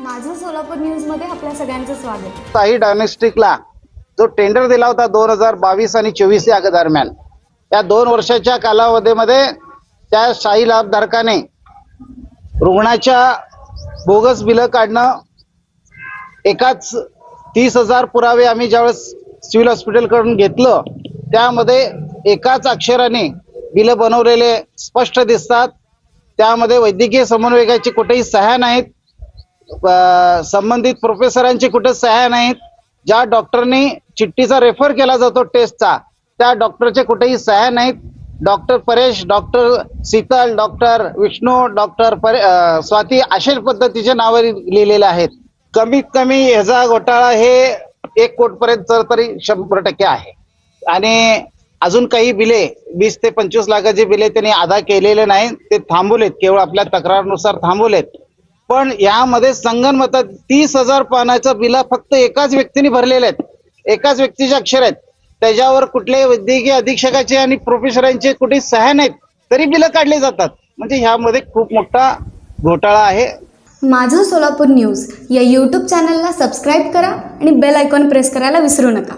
माझं सोलापूर न्यूजमध्ये आपल्या सगळ्यांचं स्वागत. शाही डायनेस्टिकला जो टेंडर दिला होता दोन हजार बावीस आणि चोवीस या दरम्यान या दोन वर्षाच्या कालावधीमध्ये त्या शाही लाभधारकाने रुग्णाच्या बोगस बिलं काढणं एकाच तीस हजार पुरावे आम्ही ज्यावेळेस सिव्हिल हॉस्पिटलकडून घेतलं त्यामध्ये एकाच अक्षराने बिलं बनवलेले स्पष्ट दिसतात. त्यामध्ये वैद्यकीय समन्वयकाची कुठेही सह्या नाहीत. संबंधित प्रोफेसरांची कुठे सह्या नाहीत. ज्या डॉक्टरनी चिठ्ठीचा रेफर केला जातो टेस्टचा त्या डॉक्टरचे कुठेही सह्या नाहीत. Doctor Paresh doctor Sheetal doctor Vishnu doctor परे स्वाती अशा पद्धतीचे नावं लिहिलेले आहेत. कमीत कमी ह्याचा घोटाळा हे एक कोटपर्यंत तरी शंभर टक्के आहे. आणि अजून काही बिले वीस ते पंचवीस लाखाची बिले त्यांनी अदा केलेले नाही ते थांबवलेत केवळ आपल्या तक्रारनुसार थांबवलेत. पण यामध्ये संगणमतात तीस हजार पानाचं बिला फक्त एकाच व्यक्तीने भरलेले आहेत. एकाच व्यक्तीचे अक्षर आहेत. त्याच्यावर कुठल्याही वैद्यकीय अधीक्षकाचे आणि प्रोफेसरांचे कुठे सह्या नाहीत तरी बिलं काढले जातात. म्हणजे ह्यामध्ये खूप मोठा घोटाळा आहे. माझं सोलापूर न्यूज या यूट्यूब चॅनलला सबस्क्राईब करा आणि बेल आयकॉन प्रेस करायला विसरू नका.